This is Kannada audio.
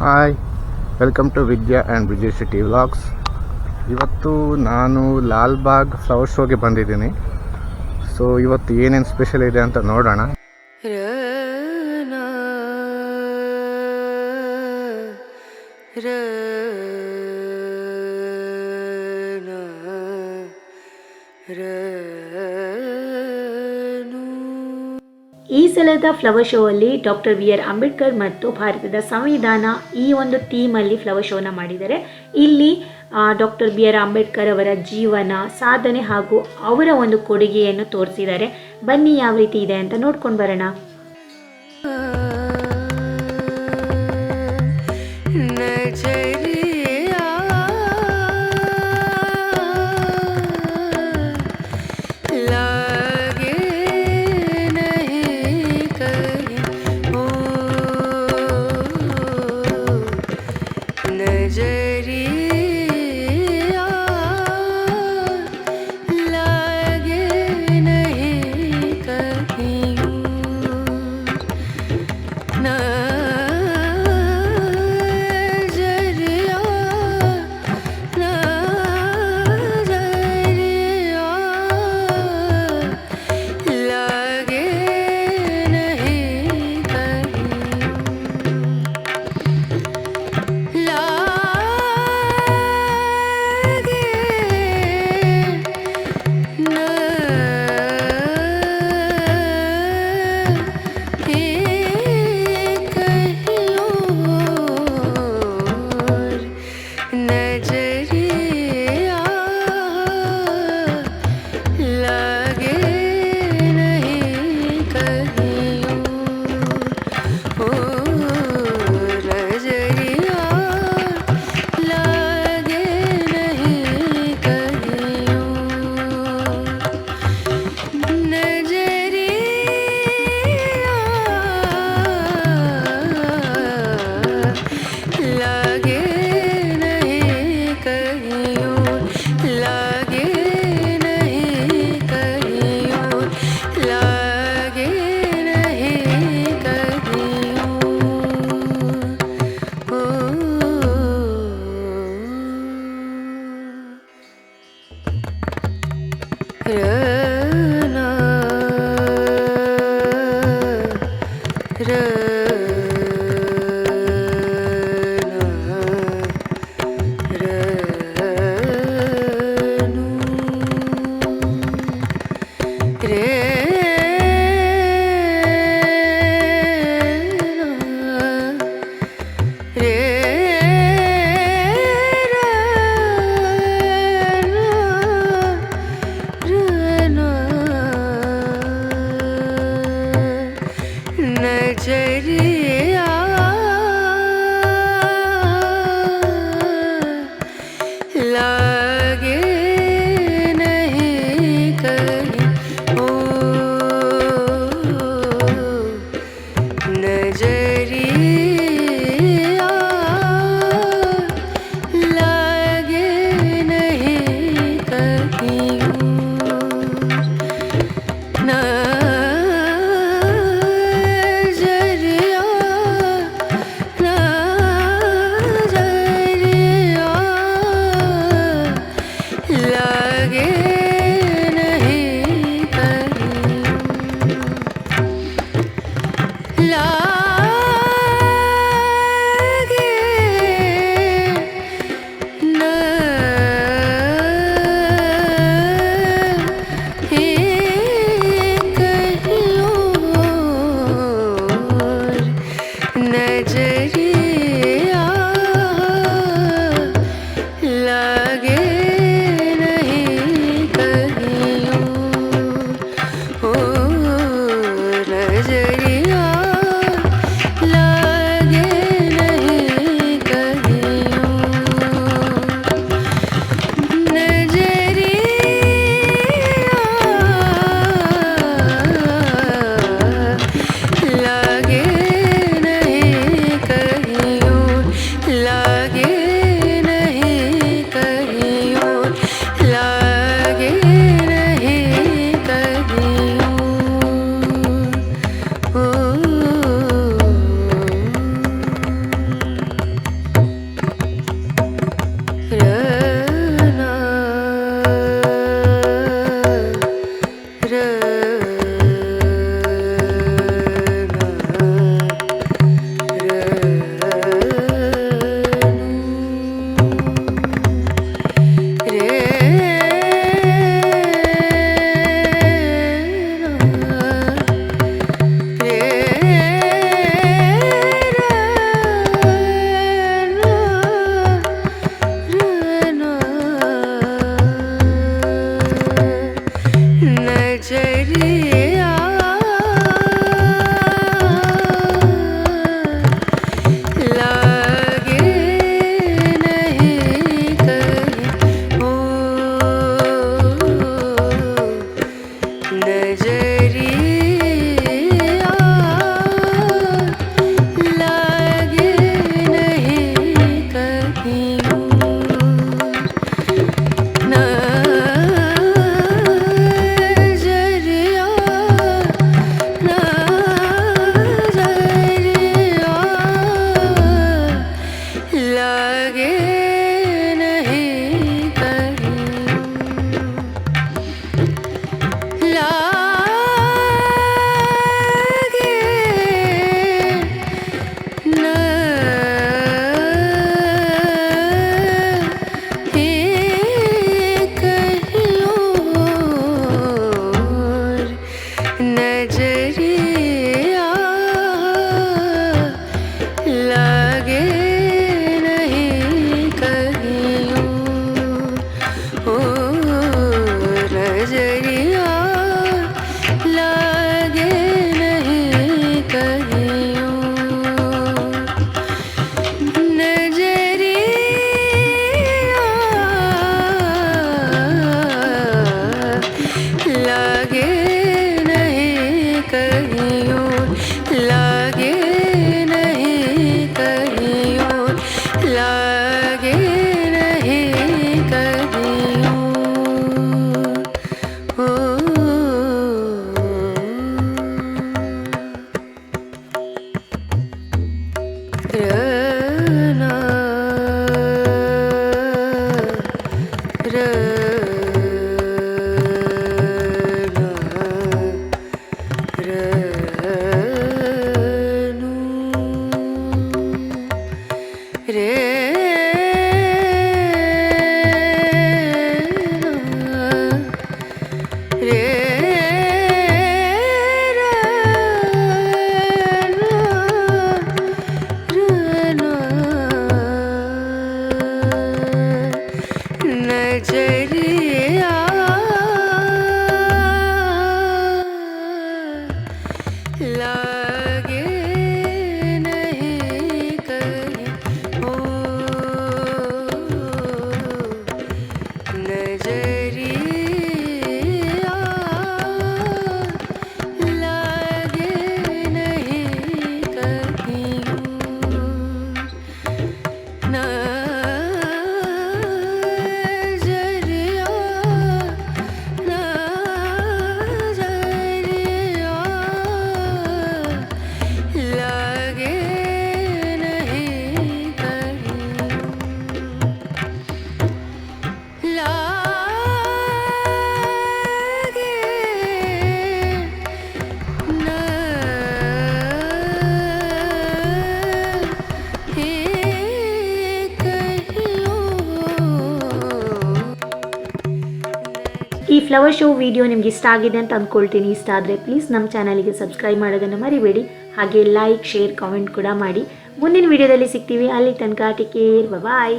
Hi welcome to Vidya and Vijay city vlogs ಇವತ್ತು ನಾನು ಲಾಲ್ಬಾಗ್ ಫ್ಲವರ್ ಶೋಗೆ ಬಂದಿದ್ದೀನಿ. ಸೊ ಇವತ್ತು ಏನೇನು ಸ್ಪೆಷಲ್ ಇದೆ ಅಂತ ನೋಡೋಣ. ರನ ಈ ಸಲದ ಫ್ಲವರ್ ಶೋ ಅಲ್ಲಿ ಡಾಕ್ಟರ್ ವಿ ಆರ್ ಅಂಬೇಡ್ಕರ್ ಮತ್ತು ಭಾರತದ ಸಂವಿಧಾನ ಈ ಒಂದು ಥೀಮಲ್ಲಿ ಫ್ಲವರ್ ಶೋನ ಮಾಡಿದ್ದಾರೆ. ಇಲ್ಲಿ ಡಾಕ್ಟರ್ ಬಿ ಆರ್ ಅಂಬೇಡ್ಕರ್ ಅವರ ಜೀವನ, ಸಾಧನೆ ಹಾಗೂ ಅವರ ಒಂದು ಕೊಡುಗೆಯನ್ನು ತೋರಿಸಿದ್ದಾರೆ. ಬನ್ನಿ ಯಾವ ರೀತಿ ಇದೆ ಅಂತ ನೋಡ್ಕೊಂಡು ಬರೋಣ. ಈ ಫ್ಲವರ್ ಶೋ ವಿಡಿಯೋ ನಿಮಗೆ ಇಷ್ಟ ಆಗಿದೆ ಅಂತ ಅಂದ್ಕೊಳ್ತೀನಿ ಇಷ್ಟ ಆದರೆ ಪ್ಲೀಸ್ ನಮ್ಮ ಚಾನಲಿಗೆ ಸಬ್ಸ್ಕ್ರೈಬ್ ಮಾಡೋದನ್ನು ಮರಿಬೇಡಿ. ಹಾಗೆ ಲೈಕ್ ಶೇರ್ ಕಾಮೆಂಟ್ ಕೂಡ ಮಾಡಿ. ಮುಂದಿನ ವಿಡಿಯೋದಲ್ಲಿ ಸಿಗ್ತೀವಿ. ಅಲ್ಲಿ ತನಕ ಟಿಕೇರ್ ಬಾಯ್ ಬಾಯ್